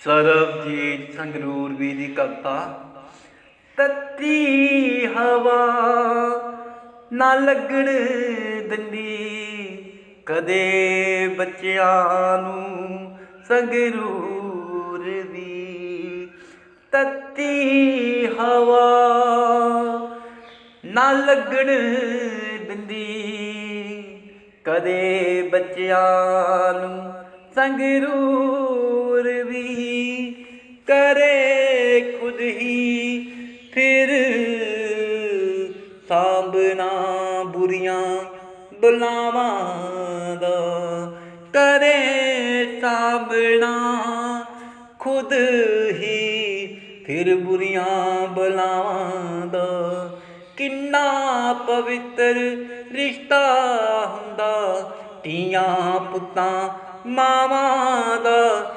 ਸਰਬਜੀਤ ਸੰਗਰੂਰ ਵੀ ਦੀ ਕਵਤਾ, ਤੱਤੀ ਹਵਾ ਨਾ ਲੱਗਣ ਦਿੰਦੀ, ਕਦੇ ਬੱਚਿਆਂ ਨੂੰ ਸੰਗਰੂਰ ਦੀ ਤੱਤੀ ਹਵਾ ਨਾ ਲੱਗਣ ਦਿੰਦੀ, ਕਦੇ ਬੱਚਿਆਂ ਨੂੰ ਸੰਗਰੂਰ ਵੀ। ਕਰੇ ਖੁਦ ਹੀ, ਫਿਰ ਸਾਂਭਣਾ ਬੁਰੀਆਂ ਬਲਾਵਾਂ ਦਾ। ਕਰੇ ਸਾਂਭਣਾ ਖੁਦ ਹੀ, ਫਿਰ ਬੁਰੀਆਂ ਬਲਾਵਾਂ ਦਾ। ਕਿੰਨਾ ਪਵਿੱਤਰ ਰਿਸ਼ਤਾ ਹੁੰਦਾ, ਧੀਆਂ ਪੁੱਤਾਂ ਮਾਵਾਂ ਦਾ।